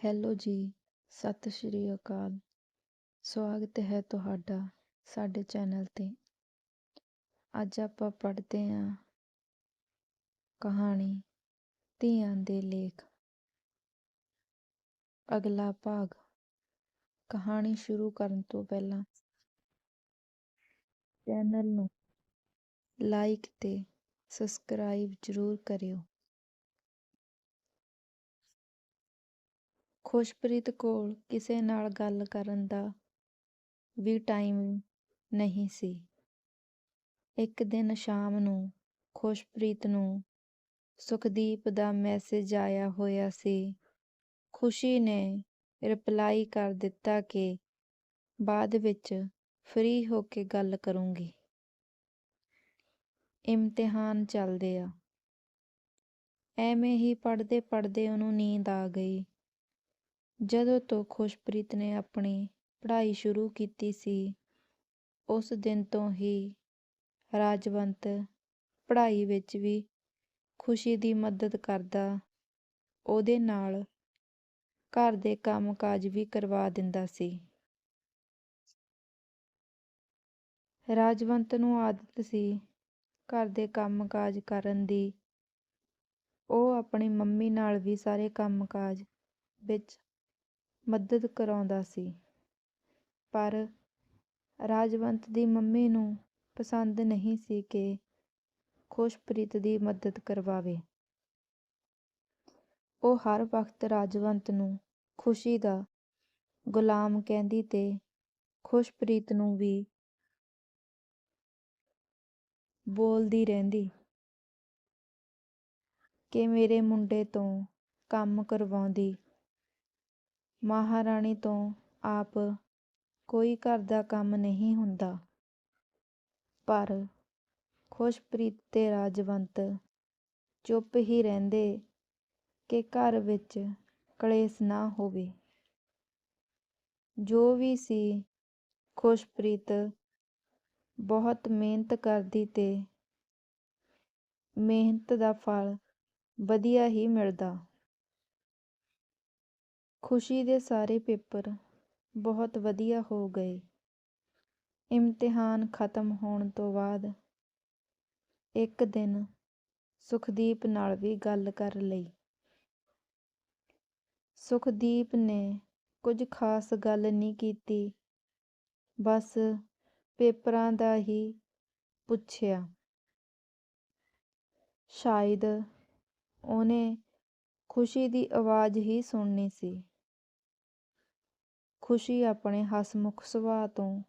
Hello ਜੀ, ਸਤਿ ਸ਼੍ਰੀ ਅਕਾਲ। ਸਵਾਗਤ ਹੈ ਤੁਹਾਡਾ ਸਾਡੇ ਚੈਨਲ ਤੇ। ਅੱਜ ਆਪਾਂ ਪੜ੍ਹਦੇ ਹਾਂ ਕਹਾਣੀ ਧੀਆਂ ਦੇ ਲੇਖ। ਅਗਲਾ ਭਾਗ। ਕਹਾਣੀ ਸ਼ੁਰੂ ਕਰਨ ਤੋਂ ਪਹਿਲਾਂ ਚੈਨਲ ਨੂੰ ਲਾਈਕ ਤੇ ਸਬਸਕ੍ਰਾਈਬ ਜ਼ਰੂਰ ਕਰਿਓ। ਖੁਸ਼ਪ੍ਰੀਤ ਕੋਲ ਕਿਸੇ ਨਾਲ ਗੱਲ ਕਰਨ ਦਾ ਵੀ ਟਾਈਮ ਨਹੀਂ ਸੀ। ਇੱਕ ਦਿਨ ਸ਼ਾਮ ਨੂੰ ਖੁਸ਼ਪ੍ਰੀਤ ਨੂੰ ਸੁਖਦੀਪ ਦਾ ਮੈਸੇਜ ਆਇਆ ਹੋਇਆ ਸੀ। ਖੁਸ਼ੀ ਨੇ ਰਿਪਲਾਈ ਕਰ ਦਿੱਤਾ ਕਿ ਬਾਅਦ ਵਿੱਚ ਫ੍ਰੀ ਹੋ ਕੇ ਗੱਲ ਕਰੂੰਗੀ। ਇਮਤਿਹਾਨ ਚੱਲਦੇ ਆ। ਐਵੇਂ ਹੀ ਪੜ੍ਹਦੇ ਪੜ੍ਹਦੇ ਉਹਨੂੰ ਨੀਂਦ ਆ ਗਈ। ਜਦੋਂ ਤੋਂ ਖੁਸ਼ਪ੍ਰੀਤ ਨੇ ਆਪਣੀ ਪੜ੍ਹਾਈ ਸ਼ੁਰੂ ਕੀਤੀ ਸੀ, ਉਸ ਦਿਨ ਤੋਂ ਹੀ ਰਾਜਵੰਤ ਪੜ੍ਹਾਈ ਵਿੱਚ ਵੀ ਖੁਸ਼ੀ ਦੀ ਮਦਦ ਕਰਦਾ, ਉਹਦੇ ਨਾਲ ਘਰ ਦੇ ਕੰਮ-ਕਾਜ ਵੀ ਕਰਵਾ ਦਿੰਦਾ ਸੀ। ਰਾਜਵੰਤ ਨੂੰ ਆਦਤ ਸੀ ਘਰ ਦੇ ਕੰਮ-ਕਾਜ ਕਰਨ ਦੀ। ਉਹ ਆਪਣੀ ਮੰਮੀ ਨਾਲ ਵੀ ਸਾਰੇ ਕੰਮ-ਕਾਜ ਵਿੱਚ ਮਦਦ ਕਰਾਉਂਦਾ ਸੀ। ਪਰ ਰਾਜਵੰਤ ਦੀ ਮੰਮੀ ਨੂੰ ਪਸੰਦ ਨਹੀਂ ਸੀ ਕਿ ਖੁਸ਼ਪ੍ਰੀਤ ਦੀ ਮਦਦ ਕਰਵਾਵੇ। ਉਹ ਹਰ ਵਕਤ ਰਾਜਵੰਤ ਨੂੰ ਖੁਸ਼ੀ ਦਾ ਗੁਲਾਮ ਕਹਿੰਦੀ ਤੇ ਖੁਸ਼ਪ੍ਰੀਤ ਨੂੰ ਵੀ ਬੋਲਦੀ ਰਹਿੰਦੀ। ਕਿ ਮੇਰੇ ਮੁੰਡੇ ਤੋਂ ਕੰਮ ਕਰਵਾਉਂਦੀ ਮਹਾਰਾਣੀ ਤੋਂ ਆਪ ਕੋਈ ਘਰ ਦਾ ਕੰਮ ਨਹੀਂ ਹੁੰਦਾ। ਪਰ ਖੁਸ਼ਪ੍ਰੀਤ ਤੇ ਰਾਜਵੰਤ ਚੁੱਪ ਹੀ ਰਹਿੰਦੇ ਕਿ ਘਰ ਵਿੱਚ ਕਲੇਸ਼ ਨਾ ਹੋਵੇ। ਜੋ ਵੀ ਸੀ, ਖੁਸ਼ਪ੍ਰੀਤ ਬਹੁਤ ਮਿਹਨਤ ਕਰਦੀ ਤੇ ਮਿਹਨਤ ਦਾ ਫਲ ਵਧੀਆ ਹੀ ਮਿਲਦਾ। ਖੁਸ਼ੀ ਦੇ ਸਾਰੇ ਪੇਪਰ ਬਹੁਤ ਵਧੀਆ ਹੋ ਗਏ। ਇਮਤਿਹਾਨ ਖਤਮ ਹੋਣ ਤੋਂ ਬਾਅਦ ਇੱਕ ਦਿਨ ਸੁਖਦੀਪ ਨਾਲ ਵੀ ਗੱਲ ਕਰ ਲਈ। ਸੁਖਦੀਪ ਨੇ ਕੁਝ ਖਾਸ ਗੱਲ ਨਹੀਂ ਕੀਤੀ, ਬਸ ਪੇਪਰਾਂ ਦਾ ਹੀ ਪੁੱਛਿਆ। ਸ਼ਾਇਦ ਉਹਨੇ ਖੁਸ਼ੀ ਦੀ ਆਵਾਜ਼ ਹੀ ਸੁਣਨੀ ਸੀ। ਖੁਸ਼ੀ ਆਪਣੇ ਹਸਮੁਖ ਸੁਭਾਅ ਤੋਂ।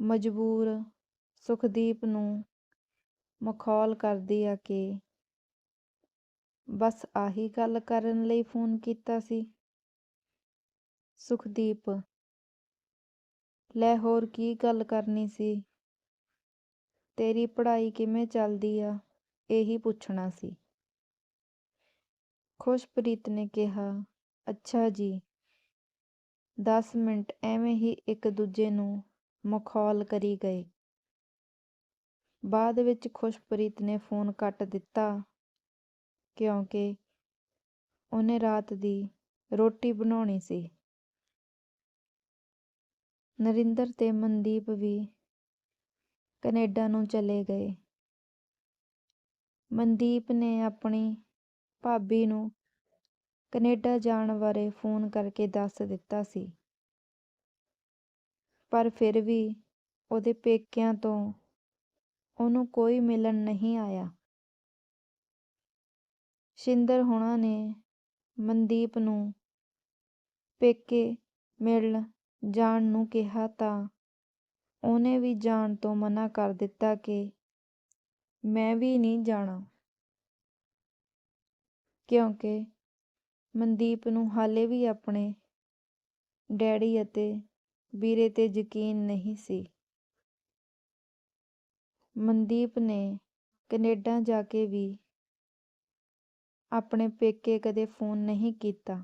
ਮਜਬੂਰ ਸੁਖਦੀਪ ਨੂੰ ਮਖੌਲ ਕਰਦੀ ਆ ਕਿ ਬਸ ਆਹੀ ਗੱਲ ਕਰਨ ਲਈ ਫੋਨ ਕੀਤਾ ਸੀ। ਸੁਖਦੀਪ, ਲੈ ਹੋਰ ਕੀ ਗੱਲ ਕਰਨੀ ਸੀ? ਤੇਰੀ ਪੜ੍ਹਾਈ ਕਿਵੇਂ ਚੱਲਦੀ ਆ? ਇਹੀ ਪੁੱਛਣਾ ਸੀ। ਖੁਸ਼ਪ੍ਰੀਤ ਨੇ ਕਿਹਾ ਅੱਛਾ ਜੀ। 10 ਮਿੰਟ ਐਵੇਂ ਹੀ ਇੱਕ ਦੂਜੇ ਨੂੰ ਮਖੌਲ ਕਰੀ ਗਏ। ਬਾਅਦ ਵਿੱਚ ਖੁਸ਼ਪ੍ਰੀਤ ਨੇ ਫੋਨ ਕੱਟ ਦਿੱਤਾ, ਕਿਉਂਕਿ ਉਹਨੇ ਰਾਤ ਦੀ ਰੋਟੀ ਬਣਾਉਣੀ ਸੀ। ਨਰਿੰਦਰ ਤੇ ਮਨਦੀਪ ਵੀ ਕੈਨੇਡਾ ਨੂੰ ਚਲੇ ਗਏ। ਮਨਦੀਪ ਨੇ ਆਪਣੀ ਭਾਬੀ ਨੂੰ ਕੈਨੇਡਾ ਜਾਣ ਬਾਰੇ ਫੋਨ ਕਰਕੇ ਦੱਸ ਦਿੱਤਾ ਸੀ। ਪਰ ਫਿਰ ਵੀ ਉਹਦੇ ਪੇਕਿਆਂ ਤੋਂ ਉਹਨੂੰ ਕੋਈ ਮਿਲਣ ਨਹੀਂ ਆਇਆ। ਸ਼ਿੰਦਰ ਹੁਣਾਂ ਨੇ ਮਨਦੀਪ ਨੂੰ ਪੇਕੇ ਮਿਲਣ ਜਾਣ ਨੂੰ ਕਿਹਾ ਤਾਂ ਉਹਨੇ ਵੀ ਜਾਣ ਤੋਂ ਮਨਾ ਕਰ ਦਿੱਤਾ ਕਿ ਮੈਂ ਵੀ ਨਹੀਂ ਜਾਣਾ। ਕਿਉਂਕਿ ਮਨਦੀਪ ਨੂੰ ਹਾਲੇ ਵੀ ਆਪਣੇ ਡੈਡੀ ਅਤੇ ਵੀਰੇ ਤੇ ਯਕੀਨ ਨਹੀਂ ਸੀ। ਮਨਦੀਪ ਨੇ ਕੈਨੇਡਾ ਜਾ ਕੇ ਵੀ ਆਪਣੇ ਪੇਕੇ ਕਦੇ ਫੋਨ ਨਹੀਂ ਕੀਤਾ।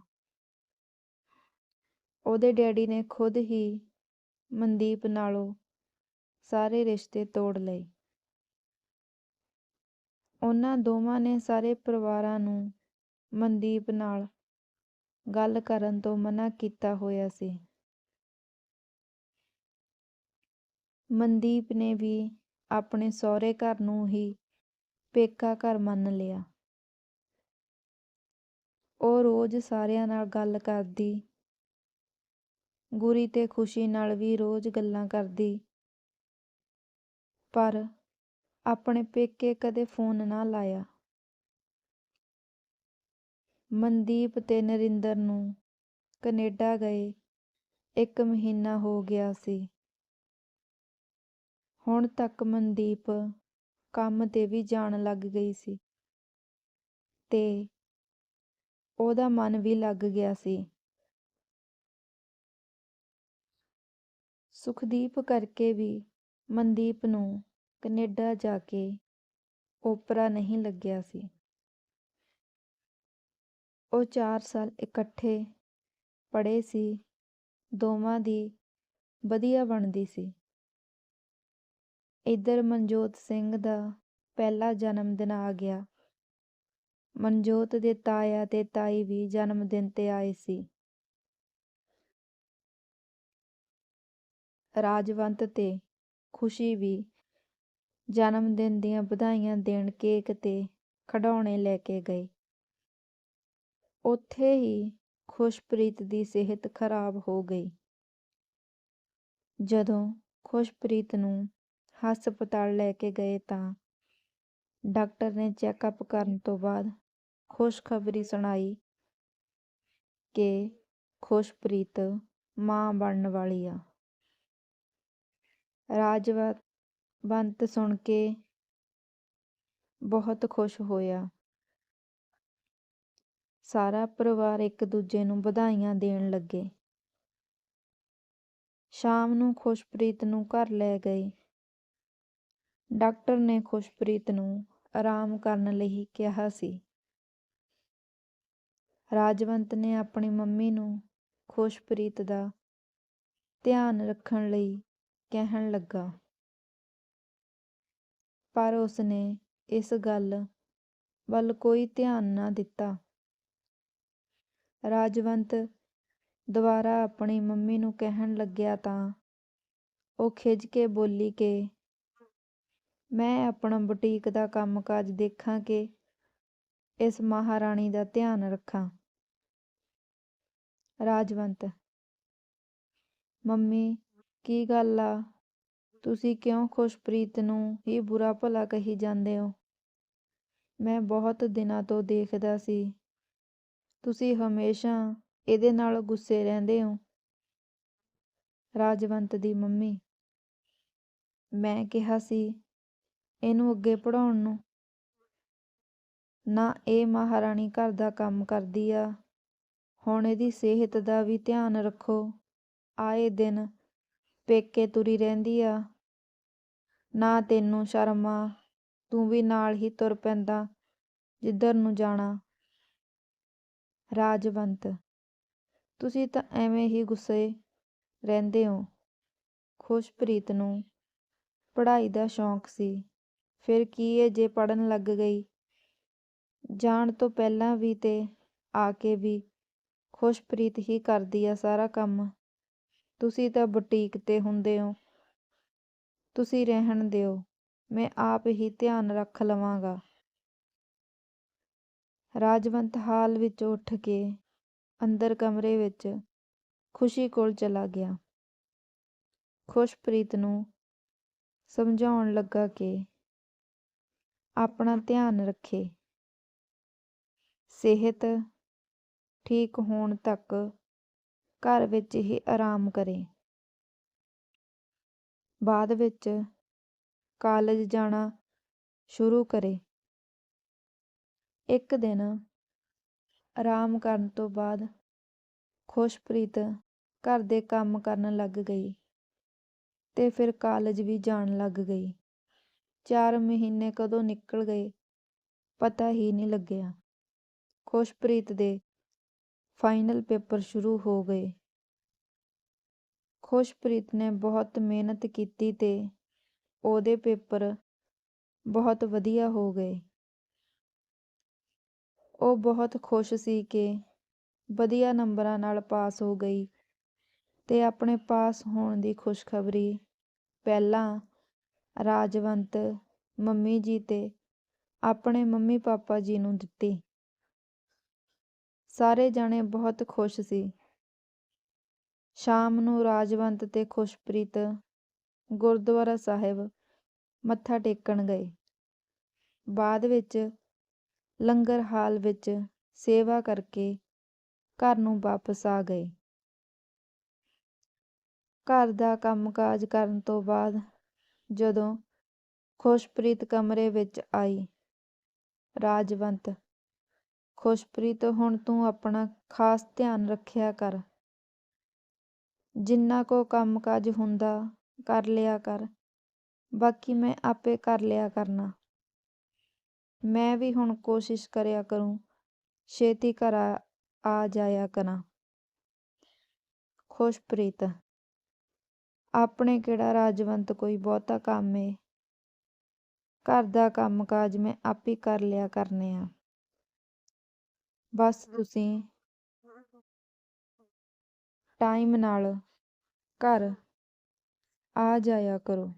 ਉਹਦੇ ਡੈਡੀ ਨੇ ਖੁਦ ਹੀ ਮਨਦੀਪ ਨਾਲੋਂ ਸਾਰੇ ਰਿਸ਼ਤੇ ਤੋੜ ਲਏ। ਉਹਨਾਂ ਦੋਵਾਂ ਨੇ ਸਾਰੇ ਪਰਿਵਾਰਾਂ ਨੂੰ ਮਨਦੀਪ ਨਾਲ ਗੱਲ ਕਰਨ ਤੋਂ ਮਨਾ ਕੀਤਾ ਹੋਇਆ ਸੀ। ਮਨਦੀਪ ਨੇ ਵੀ ਆਪਣੇ ਸਹੁਰੇ ਘਰ ਨੂੰ ਹੀ ਪੇਕਾ ਘਰ ਮੰਨ ਲਿਆ। ਉਹ ਰੋਜ਼ ਸਾਰਿਆਂ ਨਾਲ ਗੱਲ ਕਰਦੀ, ਗੁਰੀ ਤੇ ਖੁਸ਼ੀ ਨਾਲ ਵੀ ਰੋਜ਼ ਗੱਲਾਂ ਕਰਦੀ। ਪਰ ਆਪਣੇ ਪੇਕੇ ਕਦੇ ਫੋਨ ਨਾ ਲਾਇਆ। ਮਨਦੀਪ ਤੇ ਨਰਿੰਦਰ ਨੂੰ ਕੈਨੇਡਾ ਗਏ। ਇੱਕ ਮਹੀਨਾ ਹੋ ਗਿਆ ਸੀ। ਹੁਣ ਤੱਕ ਮਨਦੀਪ ਕੰਮ ਤੇ ਵੀ ਜਾਣ ਲੱਗ ਗਈ ਸੀ ਤੇ ਉਹਦਾ ਮਨ ਵੀ ਲੱਗ ਗਿਆ ਸੀ। ਸੁਖਦੀਪ ਕਰਕੇ ਵੀ ਮਨਦੀਪ ਨੂੰ ਕੈਨੇਡਾ ਜਾ ਕੇ ਓਪਰਾ ਨਹੀਂ ਲੱਗਿਆ ਸੀ। ਉਹ ਚਾਰ ਸਾਲ ਇਕੱਠੇ ਪੜ੍ਹੇ ਸੀ। ਦੋਵਾਂ ਦੀ ਵਧੀਆ ਬਣਦੀ ਸੀ। ਇੱਧਰ ਮਨਜੋਤ ਸਿੰਘ ਦਾ ਪਹਿਲਾ ਜਨਮ ਦਿਨ ਆ ਗਿਆ। ਮਨਜੋਤ ਦੇ ਤਾਇਆ ਤੇ ਤਾਈ ਵੀ ਜਨਮ ਦਿਨ ਤੇ ਆਏ ਸੀ। ਰਾਜਵੰਤ ਤੇ ਖੁਸ਼ੀ ਵੀ ਜਨਮ ਦਿਨ ਦੀਆਂ ਵਧਾਈਆਂ ਦੇਣ ਕੇਕ ਤੇ ਖਿਡੌਣੇ ਲੈ ਕੇ ਗਏ। ਉੱਥੇ ਹੀ ਖੁਸ਼ਪ੍ਰੀਤ ਦੀ ਸਿਹਤ ਖਰਾਬ ਹੋ ਗਈ। ਜਦੋਂ ਖੁਸ਼ਪ੍ਰੀਤ ਨੂੰ ਹਸਪਤਾਲ ਲੈ ਕੇ ਗਏ ਤਾਂ ਡਾਕਟਰ ਨੇ ਚੈੱਕਅਪ ਕਰਨ ਤੋਂ ਬਾਅਦ ਖੁਸ਼ਖਬਰੀ ਸੁਣਾਈ ਕਿ ਖੁਸ਼ਪ੍ਰੀਤ ਮਾਂ ਬਣਨ ਵਾਲੀ ਆ। ਰਾਜਵੰਤ ਸੁਣ ਕੇ ਬਹੁਤ ਖੁਸ਼ ਹੋਇਆ। ਸਾਰਾ ਪਰਿਵਾਰ ਇੱਕ ਦੂਜੇ ਨੂੰ ਵਧਾਈਆਂ ਦੇਣ ਲੱਗੇ। ਸ਼ਾਮ ਨੂੰ ਖੁਸ਼ਪ੍ਰੀਤ ਨੂੰ ਘਰ ਲੈ ਗਏ। ਡਾਕਟਰ ਨੇ ਖੁਸ਼ਪ੍ਰੀਤ ਨੂੰ ਆਰਾਮ ਕਰਨ ਲਈ ਕਿਹਾ ਸੀ। ਰਾਜਵੰਤ ਨੇ ਆਪਣੀ ਮੰਮੀ ਨੂੰ ਖੁਸ਼ਪ੍ਰੀਤ ਦਾ ਧਿਆਨ ਰੱਖਣ ਲਈ ਕਹਿਣ ਲੱਗਾ। ਪਰ ਉਸਨੇ ਇਸ ਗੱਲ ਵੱਲ ਕੋਈ ਧਿਆਨ ਨਾ ਦਿੱਤਾ। ਰਾਜਵੰਤ ਦੁਬਾਰਾ ਆਪਣੀ ਮੰਮੀ ਨੂੰ ਕਹਿਣ ਲੱਗਿਆ ਤਾਂ ਉਹ ਖਿਝ ਕੇ ਬੋਲੀ ਕਿ ਮੈਂ ਆਪਣਾ ਬੁਟੀਕ ਦਾ ਕੰਮਕਾਜ ਦੇਖਾਂ ਕਿ ਇਸ ਮਹਾਰਾਣੀ ਦਾ ਧਿਆਨ ਰੱਖਾਂ। ਰਾਜਵੰਤ, ਮੰਮੀ, ਕੀ ਗੱਲ ਆ? ਤੁਸੀਂ ਕਿਉਂ ਖੁਸ਼ਪ੍ਰੀਤ ਨੂੰ ਹੀ ਬੁਰਾ ਭਲਾ ਕਹੀ ਜਾਂਦੇ ਹੋ? ਮੈਂ ਬਹੁਤ ਦਿਨਾਂ ਤੋਂ ਦੇਖਦਾ ਸੀ ਤੁਸੀਂ ਹਮੇਸ਼ਾ ਇਹਦੇ ਨਾਲ ਗੁੱਸੇ ਰਹਿੰਦੇ ਹੋ। ਰਾਜਵੰਤ ਦੀ ਮੰਮੀ। ਮੈਂ ਕਿਹਾ ਸੀ, ਇਹਨੂੰ ਅੱਗੇ ਪੜਾਉਣ ਨੂੰ। ਨਾ ਇਹ ਮਹਾਰਾਣੀ ਘਰ ਦਾ ਕੰਮ ਕਰਦੀ ਆ। ਹੁਣ ਇਹਦੀ ਸਿਹਤ ਦਾ ਵੀ ਧਿਆਨ ਰੱਖੋ। ਆਏ ਦਿਨ ਪੇਕੇ ਤੁਰੀ ਰਹਿੰਦੀ ਆ। ਨਾ ਤੈਨੂੰ ਸ਼ਰਮ ਆ। ਤੂੰ ਵੀ ਨਾਲ ਹੀ ਤੁਰ ਪੈਂਦਾ, ਜਿੱਧਰ ਨੂੰ ਜਾਣਾ। ਰਾਜਵੰਤ, ਤੁਸੀਂ ਤਾਂ ਐਵੇਂ ਹੀ ਗੁੱਸੇ ਰਹਿੰਦੇ ਹੋ। ਖੁਸ਼ਪ੍ਰੀਤ ਨੂੰ ਪੜ੍ਹਾਈ ਦਾ ਸ਼ੌਂਕ ਸੀ। ਫਿਰ ਕੀ ਏ ਜੇ ਪੜਨ ਲੱਗ ਗਈ? ਜਾਣ ਤੋਂ ਪਹਿਲਾਂ ਵੀ ਤੇ ਆ ਕੇ ਵੀ ਖੁਸ਼ਪ੍ਰੀਤ ਹੀ ਕਰਦੀ ਆ ਸਾਰਾ ਕੰਮ। ਤੁਸੀਂ ਤਾਂ ਬੁਟੀਕ ਤੇ ਹੁੰਦੇ ਹੋ। ਤੁਸੀਂ ਰਹਿਣ ਦਿਓ। ਮੈਂ ਆਪ ਹੀ ਧਿਆਨ ਰੱਖ ਲਵਾਂਗਾ। ਰਾਜਵੰਤ ਹਾਲ ਵਿੱਚ ਉੱਠ ਕੇ ਅੰਦਰ ਕਮਰੇ ਵਿੱਚ ਖੁਸ਼ੀ ਕੋਲ ਚਲਾ ਗਿਆ। ਖੁਸ਼ਪ੍ਰੀਤ ਨੂੰ ਸਮਝਾਉਣ ਲੱਗਾ ਕਿ ਆਪਣਾ ਧਿਆਨ ਰੱਖੇ। ਸਿਹਤ ਠੀਕ ਹੋਣ ਤੱਕ ਘਰ ਵਿੱਚ ਹੀ ਆਰਾਮ ਕਰੇ। ਬਾਅਦ ਵਿੱਚ ਕਾਲਜ ਜਾਣਾ ਸ਼ੁਰੂ ਕਰੇ। ਇੱਕ ਦਿਨ ਆਰਾਮ ਕਰਨ ਤੋਂ ਬਾਅਦ ਖੁਸ਼ਪ੍ਰੀਤ ਘਰ ਦੇ ਕੰਮ ਕਰਨ ਲੱਗ ਗਈ ਅਤੇ ਫਿਰ ਕਾਲਜ ਵੀ ਜਾਣ ਲੱਗ ਗਈ। ਚਾਰ ਮਹੀਨੇ ਕਦੋਂ ਨਿਕਲ ਗਏ ਪਤਾ ਹੀ ਨਹੀਂ ਲੱਗਿਆ। ਖੁਸ਼ਪ੍ਰੀਤ ਦੇ ਫਾਈਨਲ ਪੇਪਰ ਸ਼ੁਰੂ ਹੋ ਗਏ। ਖੁਸ਼ਪ੍ਰੀਤ ਨੇ ਬਹੁਤ ਮਿਹਨਤ ਕੀਤੀ ਤੇ ਉਹਦੇ ਪੇਪਰ ਬਹੁਤ ਵਧੀਆ ਹੋ ਗਏ। ਉਹ ਬਹੁਤ ਖੁਸ਼ ਸੀ ਕਿ ਵਧੀਆ ਨੰਬਰਾਂ ਨਾਲ ਪਾਸ ਹੋ ਗਈ ਤੇ ਆਪਣੇ ਪਾਸ ਹੋਣ ਦੀ ਖੁਸ਼ਖਬਰੀ ਪਹਿਲਾਂ ਰਾਜਵੰਤ, ਮੰਮੀ ਜੀ ਤੇ ਆਪਣੇ ਮੰਮੀ ਪਾਪਾ ਜੀ ਨੂੰ ਦਿੱਤੀ। ਸਾਰੇ ਜਾਣੇ ਬਹੁਤ ਖੁਸ਼ ਸੀ। ਸ਼ਾਮ ਨੂੰ ਰਾਜਵੰਤ ਤੇ ਖੁਸ਼ਪ੍ਰੀਤ ਗੁਰਦੁਆਰਾ ਸਾਹਿਬ ਮੱਥਾ ਟੇਕਣ ਗਏ। ਬਾਅਦ ਵਿੱਚ ਲੰਗਰ ਹਾਲ ਵਿੱਚ ਸੇਵਾ ਕਰਕੇ ਘਰ ਨੂੰ ਵਾਪਸ ਆ ਗਏ। ਘਰ ਦਾ ਕੰਮਕਾਜ ਕਰਨ ਤੋਂ ਬਾਅਦ ਜਦੋਂ ਖੁਸ਼ਪ੍ਰੀਤ ਕਮਰੇ ਵਿੱਚ ਆਈ, ਰਾਜਵੰਤ, ਖੁਸ਼ਪ੍ਰੀਤ, ਹੁਣ ਤੂੰ ਆਪਣਾ ਖਾਸ ਧਿਆਨ ਰੱਖਿਆ ਕਰ। ਜਿੰਨਾ ਕੋ ਕੰਮਕਾਜ ਹੁੰਦਾ, ਕਰ ਲਿਆ ਕਰ। ਬਾਕੀ ਮੈਂ ਆਪੇ ਕਰ ਲਿਆ ਕਰਨਾ। ਮੈਂ ਵੀ ਹੁਣ ਕੋਸ਼ਿਸ਼ ਕਰਿਆ ਕਰੂੰ, ਛੇਤੀ ਘਰ ਆ ਜਾਇਆ ਕਰਾਂ। ਖੁਸ਼ਪ੍ਰੀਤ, ਆਪਣੇ ਕਿਹੜਾ ਰਾਜਵੰਤ ਕੋਈ ਬਹੁਤਾ ਕੰਮ ਏ? ਘਰ ਦਾ ਕੰਮਕਾਜ ਮੈਂ ਆਪੇ ਕਰ ਲਿਆ ਕਰਨੇ ਆ। ਬਸ ਤੁਸੀਂ ਟਾਈਮ ਨਾਲ ਘਰ ਆ ਜਾਇਆ ਕਰੋ।